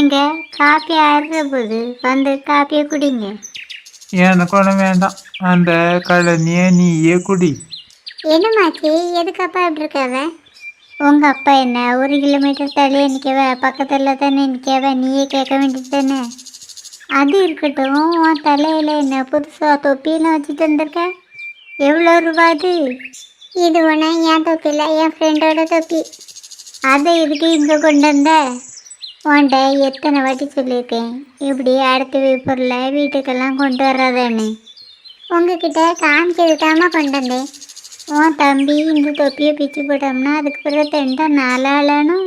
ஏங்க காப்பி ஆறுற போது வந்து காப்பியை குடிங்க. எனக்கு ஒன்றும் வேண்டாம். அந்த கழனியை நீயே குடி. என்னமாச்சு எதுக்கு அப்பா இப்படி இருக்காவ? உங்க அப்பா என்ன ஒரு கிலோமீட்டர் தள்ளியே நிற்கவ பக்கத்தில் தானே நிற்கவ நீயே கேட்க வேண்டியது தானே? அது இருக்கட்டும் உன் தலையில் என்ன புதுசாக தொப்பியெல்லாம் வச்சுட்டு வந்திருக்க? எவ்வளோ ரூபா அது? இது ஒன்றா என் தொப்பி இல்லை என் ஃப்ரெண்டோட தொப்பி. அதை இதுக்கு இங்கே கொண்டு வந்த? உன்ட்ட எத்தனை வாட்டி சொல்லியிருக்கேன்? இப்படி அடுத்த பொருளை வீட்டுக்கெல்லாம் கொண்டு வர்றதானே உங்ககிட்ட காமிக்கிறதுக்காம கொண்டு வந்தேன். உன் தம்பி இந்த தொப்பியை பிச்சு போட்டோம்னா அதுக்கு பிறகு தெண்டா நாளாளனும்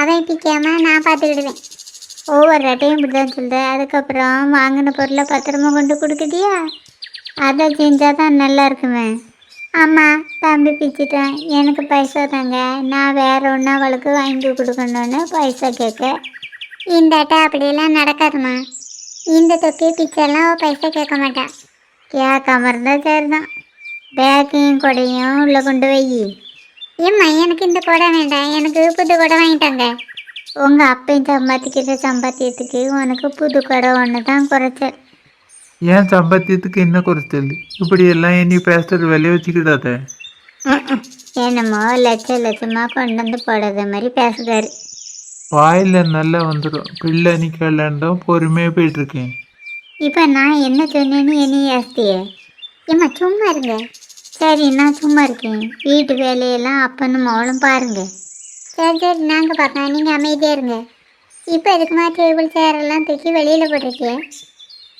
அதை பிக்காம நான் பார்த்துக்கிடுவேன். ஒவ்வொரு ரட்டையும் இப்படி தான் சொல்லுது அதுக்கப்புறம் வாங்கின பொருளை பத்திரமா கொண்டு கொடுக்குதியா? அதை செஞ்சால் தான் நல்லா இருக்குமே. அம்மா தம்பி பிச்சுட்டேன். எனக்கு பைசா தாங்க. நான் வேற ஒன்றா அவளுக்கு வாங்கி கொடுக்கணுன்னு பைசா கேட்க. இந்தாட்டா அப்படியெல்லாம் நடக்காதுமா இந்த தொப்பி பிச்செல்லாம் அவள் பைசா கேட்க மாட்டான் கேட்காம இருந்தால் சரிதான். பேக்கையும் கொடையும் உள்ளே கொண்டு வை. ஏம்மா எனக்கு இந்த கொடை வேண்டாம். எனக்கு புது கொடை வாங்கிட்டாங்க. உங்கள் அப்பையும் சம்பாதிக்கிற சம்பாத்தியத்துக்கு உனக்கு புது கொடை ஒன்று தான் குறைச்சல். ஏன் சம்பாத்தியத்துக்கு என்ன குறைச்சல்? இப்படி எல்லாம் இனி பேசுறது விலைய வச்சுக்கிடாத. என்னமோ லட்ச லட்சமாக கொண்டு வந்து போடாத மாதிரி பேசுகிறாரு வாயில் நல்லா வந்துடும் பிள்ளை நிற்கலான்தான் பொறுமையாக போயிட்டுருக்கேன். இப்போ நான் என்ன சொன்னேன்னு என்ன யாஸ்தியே ஏம்மா சும்மா இருங்க. சரி நான் சும்மா இருக்கேன். வீட்டு வேலையெல்லாம் அப்பனும் மகளும் பாருங்க. சரி சரி நாங்கள் பார்க்கலாம். நீங்கள் அமைதியாக இருங்க. இப்போ எதுக்குமா டேபிள் சேரெல்லாம் தூக்கி வெளியில் போட்டிருக்கேன்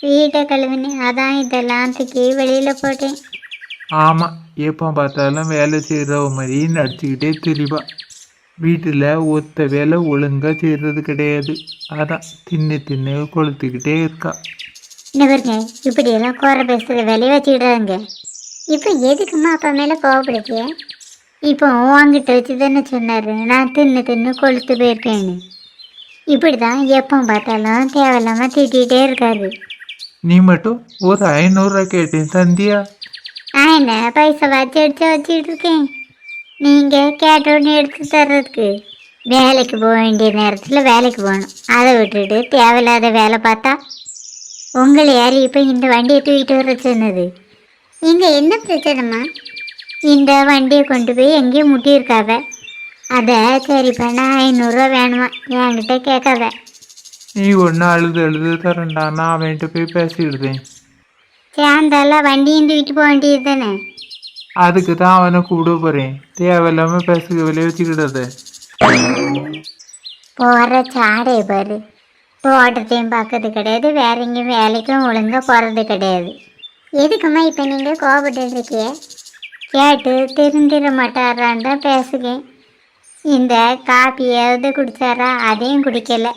வீட்டை கழுவினேன் அதான் இதெல்லாம் தூக்கி வெளியில் போட்டேன். ஆமாம் எப்போ பார்த்தாலும் வேலை செய்கிறவ மாதிரி நடிச்சுக்கிட்டே திரிவா வீட்டில் ஒத்த வேலை ஒழுங்காக செய்கிறது கிடையாது. அதான் தின்னு தின்னு கொளுத்துக்கிட்டே இருக்கா. என்ன பாருங்க இப்படியெல்லாம் குறை பேசுகிற வேலையை வச்சுக்கிடாதுங்க. இப்போ எதுக்குமா அப்பா மேலே கோவப்படுத்திய? இப்போ உங்ககிட்ட வச்சு தானே சொன்னார் நான் தின்னு தின்னு கொளுத்து போயிருக்கேன்னு. இப்படி தான் எப்போ பார்த்தாலும் தேவையில்லாமல் திட்டிகிட்டே இருக்காரு. நீ மட்டும் ஒரு ஐநூறுரூவா கேட்டேன் தந்தியா? நான் என்ன பைசா வச்சு அடிச்சு வச்சுட்டு இருக்கேன்? நீங்கள் கேட்டோன்னு எடுத்து தர்றதுக்கு. வேலைக்கு போக வேண்டிய நேரத்தில் வேலைக்கு போகணும். அதை விட்டுட்டு தேவையில்லாத வேலை பார்த்தா உங்களை யார் இப்போ இந்த வண்டியை தூக்கிட்டு வர சொன்னது? இங்கே என்ன பிரச்சனைம்மா? இந்த வண்டியை கொண்டு போய் எங்கேயும் முட்டியிருக்காவ. அதை சரி பண்ண ஐநூறுரூவா வேணுமா? என்கிட்ட கேட்காத. நீ ஒன்று அழுது அழுது தரண்டா நான் அவன்கிட்ட போய் பேசிக்கிடுதேன் சேர்ந்தால வண்டியும் தூக்கிட்டு போக வேண்டியது தானே? அதுக்கு தான் அவனை கூப்பிட போகிறேன் தேவையில்லாமல் பேசுக விலைய வச்சுக்கிடாத போகிற சாடை பாரு. தோட்டத்தையும் பார்க்கறது கிடையாது. வேற எங்கேயும் வேலைக்கும் ஒழுங்காக போகிறது கிடையாது. எதுக்குமா இப்போ நீங்கள் கோபப்பட்டு இருக்கிய கேட்டு திருந்திட மாட்டாரான்னு தான் பேசுகிறேன். இந்த காப்பியாவது குடிச்சாரா? அதையும் குடிக்கல.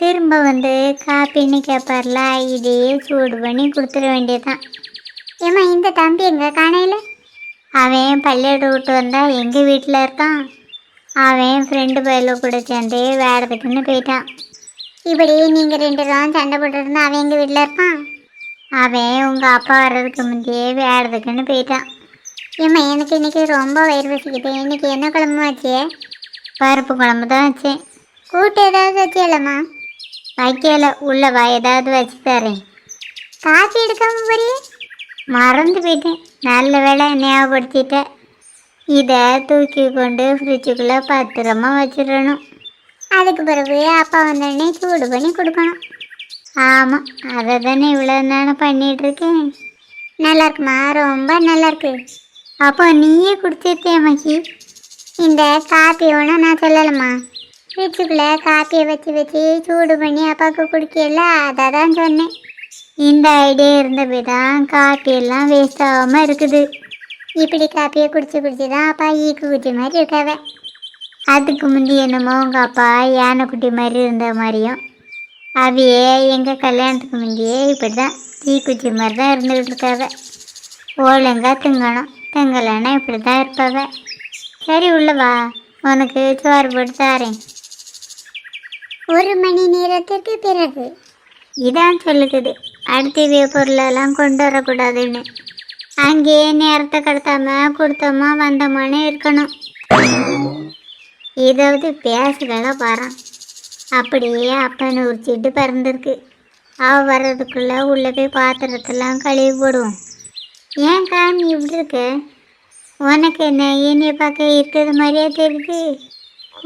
திரும்ப வந்து காப்பின்னு கேட்பார்ல இதையே சூடு பண்ணி கொடுத்துட வேண்டியதுதான். ஏம்மா இந்த தம்பி எங்க காணையில்? அவன் பள்ளியோட விட்டு வந்தால் எங்கள் வீட்டில் இருக்கான்? அவன் ஃப்ரெண்டு பயில கூட சேர்ந்து வேடத்துக்குன்னு போயிட்டான். இப்படி நீங்கள் ரெண்டு பேரும் சண்டை போட்டுருந்தா அவன் எங்கள் வீட்டில் இருப்பான்? அவன் உங்கள் அப்பா வர்றதுக்கு முந்தையே வேடத்துக்குன்னு போயிட்டான். ஏம்மா எனக்கு இன்னைக்கு ரொம்ப வயிறு பசிக்குது. இன்றைக்கி என்ன குழம்பு வச்சியே? பருப்பு குழம்பு தான் வச்சேன். கூட்டு ஏதாவது வச்சியலம்மா? வைக்கல உள்ள வா ஏதாவது வச்சு தரேன். காஃபி எடுக்காம போறியே? மறந்து போயிட்டேன். நல்ல வேலை ஞாபகப்படுத்திட்டேன் இதை தூக்கி கொண்டு ஃப்ரிட்ஜுக்குள்ளே பத்திரமா வச்சிடணும். அதுக்கு பிறகு அப்பா வந்தோடனே சூடு பண்ணி கொடுக்கணும். ஆமாம் அதை தானே இவ்வளோ நேரம் பண்ணிகிட்ருக்கேன் நல்லாயிருக்குமா நல்லா இருக்குமா? ரொம்ப நல்லா இருக்கு. அப்போ நீயே குடிச்சிருக்கே மகி? இந்த காப்பி ஒன்று நான் சொல்லலம்மா. ஃப்ரிட்ஜுக்குள்ளே காப்பியை வச்சு வச்சு சூடு பண்ணி அப்பாவுக்கு குடிக்கல அதை தான் சொன்னேன். இந்த ஐடியா இருந்தபடி தான் காப்பியெல்லாம் வேஸ்ட் ஆகாமல் இருக்குது. இப்படி காப்பியை குடிச்சு குடிச்சு தான் அப்பா ஈக்கு குட்டி மாதிரி இருக்காவ. அதுக்கு முந்தி என்னமோ உங்கள் அப்பா யானைக்குட்டி மாதிரி இருந்த மாதிரியும் அவையே எங்கள் கல்யாணத்துக்கு முந்தையே இப்படி தான் தீக்குச்சி மாதிரி தான் இருந்துக்கிட்டு இருக்காவ. ஒழுங்கா திங்கணும் திங்கலைன்னா இப்படி தான் இருப்பாவ. சரி உள்ளவா உனக்கு சோறு போட்டு தாரேன். ஒரு மணி நேரத்திற்கு பிறகு. இதான் சொல்லுக்குது அடுத்த பொருளெல்லாம் கொண்டு வரக்கூடாதுன்னு. அங்கேயே நேரத்தை கடத்தாம கொடுத்தோமா வந்தோமானே இருக்கணும். இதாவது பேசுகளை வரான் அப்படியே அப்பனை உரிச்சிட்டு பறந்துருக்கு. அவ வர்றதுக்குள்ள உள்ள போய் பாத்திரத்தெல்லாம் கழுவி போடுவோம். ஏன் காமி இப்படி இருக்க? உனக்கு என்ன என்னைய பார்க்க இருக்கிறது மாதிரியே தெரியுது.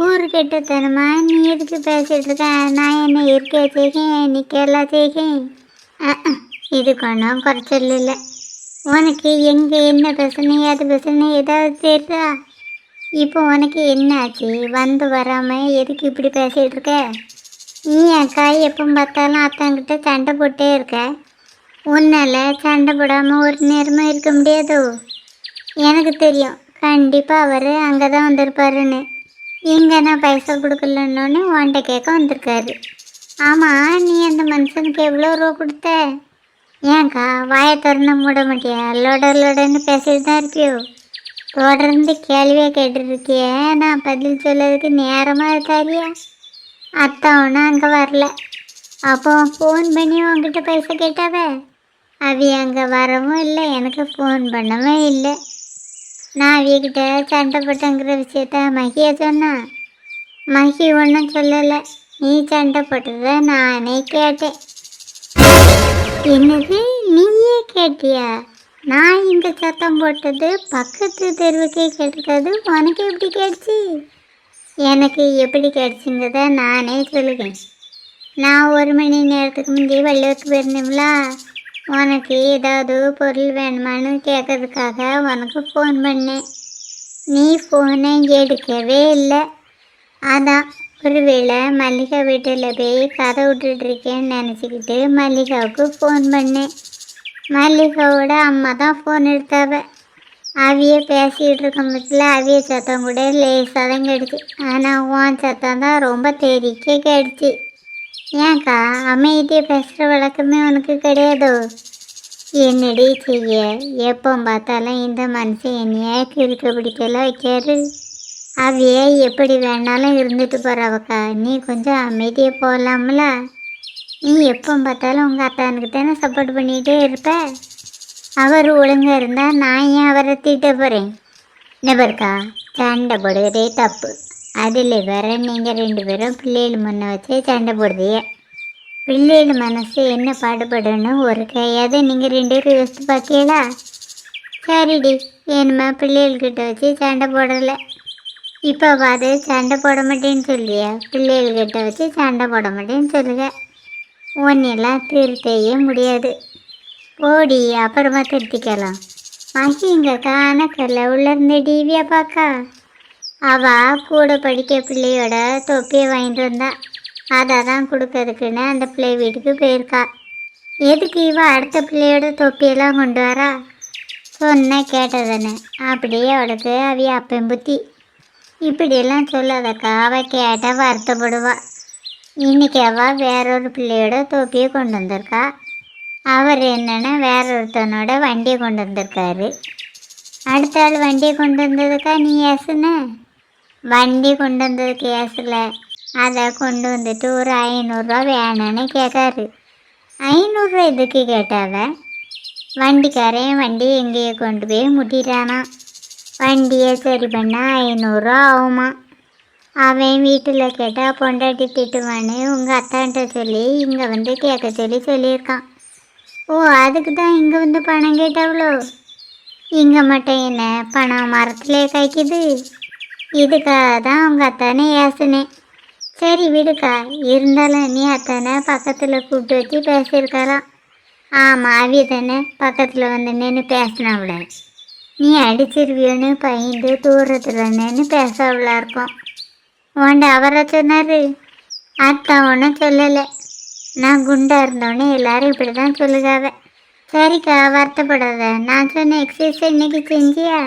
ஊரு கெட்டத்தனமா நீ எதுக்கு பேசிட்டு இருக்க நான் என்ன இருக்க செய்கேன் நிற்கலாம் செய்கேன் இதுக்கு ஒன்றும் குறைச்சல் இல்லை. உனக்கு எங்கே என்ன பிரச்சனை எது பிரச்சனை ஏதாவது தெரியுதா? இப்போ உனக்கு என்னாச்சு? வந்து வராமல் எதுக்கு இப்படி பேசிகிட்டு இருக்க நீ அக்கா எப்போ பார்த்தாலும் அத்தாங்கிட்ட சண்டை போட்டே இருக்க. உன்னால் சண்டை போடாமல் ஒரு நேரமாக இருக்க முடியாதோ? எனக்கு தெரியும். கண்டிப்பாக அவர் அங்கே தான் வந்திருப்பாருன்னு. இங்கே நான் பைசா கொடுக்கலன்னொன்னு வாண்ட கேட்க வந்திருக்காரு. ஆமாம் நீ அந்த மனுஷனுக்கு எவ்வளோ ரூபா கொடுத்த? ஏன்க்கா வாயை திறந்து மூட மாட்டியா? லொட லோடன்னு பேசிட்டு தான் இருப்பியோ தொடர்ந்து கேள்வியாக கேட்டுருக்கிய நான் பதில் சொல்லதுக்கு நேரமாக இருக்காரியா அத்தை ஒன்றும் அங்கே வரல. அப்போ ஃபோன் பண்ணி உங்ககிட்ட பைசா கேட்டாவே? அவி அங்கே வரவும் இல்லை எனக்கு ஃபோன் பண்ணவும் இல்லை. நான் அவியக்கிட்ட சண்டை போட்டேங்கிற விஷயத்த மகியா சொன்னான் மகி ஒன்றும் சொல்லலை. நீ சண்டை போட்டதை நானே கேட்டேன். என்னது? நீயே கேட்டியா? நான் இந்த சத்தம் போட்டது பக்கத்து தெருவுக்கே கேட்டது உனக்கு எப்படி கேட்டுச்சு? எனக்கு எப்படி கேட்டுச்சுங்கிறத நானே சொல்லுவேன் நான் ஒரு மணி நேரத்துக்கு முந்தைய வெள்ளூருக்கு போயிருந்தேங்களா உனக்கு ஏதாவது பொருள் வேணுமான்னு கேட்கறதுக்காக உனக்கு ஃபோன் பண்ணேன். நீ ஃபோனை எடுக்கவே இல்லை. அதான் ஒருவேளை மல்லிகா வீட்டில் போய் கதை விட்டுட்ருக்கேன்னு நினச்சிக்கிட்டு மல்லிகாவுக்கு ஃபோன் பண்ணேன். மல்லிகாவோட அம்மா தான் ஃபோன் எடுத்தாவ. அவிய பேசிகிட்டு இருக்கும் பட்சத்தில் அவிய சத்தம் கூட லேசாக தான் கேடுச்சு ஆனால் உன் சத்தம் தான் ரொம்ப தெரிக்க கேடுச்சு ஏன்க்கா அமைதியை பேசுகிற வழக்கமே உனக்கு கிடையாதோ. என்னடி செய்ய? எப்போ பார்த்தாலும் இந்த மனுஷன் என்னைய கிறுக்க பிடிக்கல வைக்காரு. அவையே எப்படி வேணாலும் இருந்துட்டு போகிறவக்கா நீ கொஞ்சம் அமைதியாக போகலாம்ல நீ எப்போ பார்த்தாலும் உங்கள் அத்தானுக்கு தானே சப்போர்ட் பண்ணிகிட்டே இருப்ப? அவர் ஒழுங்காக இருந்தால் நான் ஏன் அவரை திட்ட போகிறேன் நபர்க்கா சண்டை போடுவதே தப்பு. அதில் வேற நீங்கள் ரெண்டு பேரும் பிள்ளைகள் முன்ன வச்சு சண்டை போடுறீங்க பிள்ளைகள் மனசு என்ன பாடுபடணும்னு ஒரு கையாவது நீங்கள் ரெண்டு பேரும் யோசித்து பார்க்கலா சரிடி என்னம்மா பிள்ளைகள்கிட்ட வச்சு சண்டை போடலை. இப்போ பார்த்து சண்டை போட மாட்டேன்னு சொல்லியா? பிள்ளைகள்கிட்ட வச்சு சண்டை போட மாட்டேன்னு சொல்லுங்க. ஒன்றெல்லாம் திருத்தவே முடியாது. போடி அப்புறமா திருத்திக்கலாம். மகி இங்கே காணக்கல்ல உள்ளேருந்து டிவியா பார்க்கா? அவ கூட படிக்க பிள்ளையோட தொப்பியை வாங்கிட்டு வந்தா. அதை தான் கொடுக்கறதுக்குன்னு அந்த பிள்ளை வீட்டுக்கு போயிருக்கா. எதுக்கு இவ அடுத்த பிள்ளையோட தொப்பியெல்லாம் கொண்டு வரா? சொன்ன கேட்டதானே அப்படியே அவளுக்கு அவிய அப்பன் புத்தி. இப்படியெல்லாம் சொல்லாதக்கா அவள் கேட்டால் வருத்தப்படுவாள் இன்னைக்கு அவள் வேறொரு பிள்ளையோட தொப்பியை கொண்டு வந்திருக்கா. அவர் என்னென்னா வேற ஒருத்தனோட வண்டியை கொண்டு வந்திருக்காரு. அடுத்த ஆள் வண்டியை கொண்டு வந்ததுக்கா நீ ஏசுன? வண்டி கொண்டு வந்தது கேஸில். அதை கொண்டு வந்துட்டு ஒரு ஐநூறுரூவா வேணும்னு கேட்காரு ஐநூறுரூவா எதுக்கு கேட்டாவ? வண்டிக்காரன் வண்டி எங்கேயே கொண்டு போய் முட்டிட்டானா. வண்டியை சரி பண்ணால் ஐநூறுரூவா ஆகுமா? அவன் வீட்டில் கேட்டால் பொண்டாட்டி திட்டுவான்னு உங்கள் அத்தான்ட்ட சொல்லி இங்கே வந்து கேட்க சொல்லி சொல்லியிருக்கான். ஓ அதுக்கு தான் இங்கே வந்து பணம் கேட்டாவளோ இங்கே மட்டும் என்ன பணம் மரத்துலேயே காய்க்குது. இதுக்காக தான் உங்கள் அத்தானே ஏசுனேன் சரி விடுக்கா இருந்தாலும் நீ அத்தானை பக்கத்தில் கூப்பிட்டு வச்சு பேசியிருக்கலாம் ஆமாம் அவிய தானே பக்கத்தில் வந்து நின்று பேசினவள நீ அடிச்சிருவியோன்னு பயந்து தூரத்தில் நின்று பேசவளா இருக்கும். உன்ட அவரை சொன்னார். அத்தா ஒன்றும் சொல்லலை. நான் குண்டாக இருந்தோடனே எல்லாரும் இப்படி தான் சொல்லுகாவ. சரிக்கா வருத்தப்படாத. நான் சொன்ன எக்ஸசைஸ் இன்னைக்கு செஞ்சியா?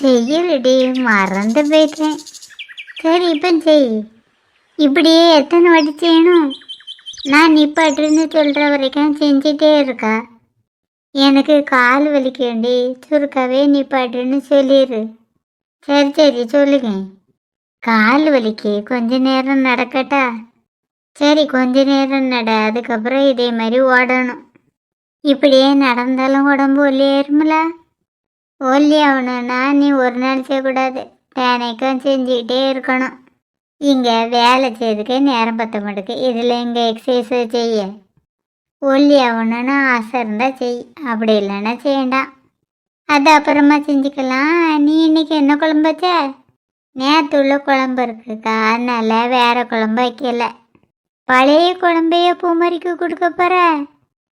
செய்யலடி மறந்து போயிட்டேன். சரி இப்போ செய். இப்படியே எத்தனை வாட்டி செய்யணும்? நான் நிப்பாட்டுன்னு சொல்கிற வரைக்கும் செஞ்சிட்டே இருக்கா. எனக்கு கால் வலிக்கண்டி சுருக்காவே நிப்பாட்டுன்னு சொல்லிடு சரி சரி சொல்லுங்க. கால் வலிக்கு கொஞ்ச நேரம் நடக்கட்டா? சரி கொஞ்ச நேரம் நட அதுக்கப்புறம் இதே மாதிரி ஓடணும். இப்படியே நடந்தாலும் உடம்பு ஒல்லி இருமலா ஒல்லி ஆகணும்னா நீ ஒரு நாள் செய்யக்கூடாது. தினைக்கும் செஞ்சுக்கிட்டே இருக்கணும். இங்கே வேலை செய்யறதுக்கு நேரம் பத்த மாட்டேக்கு. இதில் இங்கே எக்ஸசைஸ் செய்ய. ஒல்லி ஆகணும்னு ஆசை இருந்தால் செய். அப்படி இல்லைன்னா செய்யண்டாம் அது அப்புறமா செஞ்சுக்கலாம். நீ இன்னைக்கு என்ன குழம்பு வச்ச? நேற்று உள்ள குழம்பு இருக்குக்கா. அதனால வேற குழம்பு வைக்கல. பழைய குழம்பையே பூமரிக்கு கொடுக்க போகிற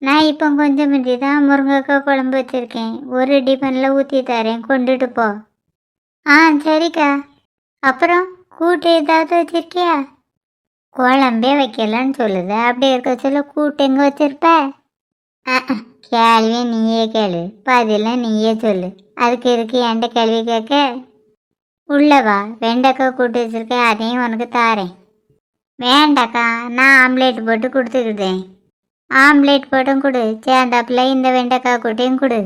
நான் இப்போ கொஞ்சம் மிஞ்சி தான் முருங்கைக்காய் குழம்பு வச்சுருக்கேன். ஒரு டிஃபனில் ஊற்றி தரேன். கொண்டுட்டு போ. ஆ சரிக்கா. அப்புறம் கூட்டு ஏதாவது வச்சிருக்கியா? குழம்பே வைக்கலன்னு சொல்லுது. அப்படி இருக்க சொல்ல கூட்டு எங்கே வச்சுருப்ப? கேள்வி நீயே கேளு. பதிலாம் நீயே சொல்லு. அதுக்கு இருக்கு என்கிட்ட கேள்வி கேட்க? உள்ளவா வெண்டைக்காய் கூட்டு வச்சிருக்கேன் அதையும் உனக்கு தாரேன். வேண்டாக்கா நான் ஆம்லேட் போட்டு கொடுத்துக்கிட்டேன் ஆம்லேட் போட்டும் கொடு. சேர்ந்தாப்புல இந்த வெண்டைக்காய் கூட்டையும் கொடு.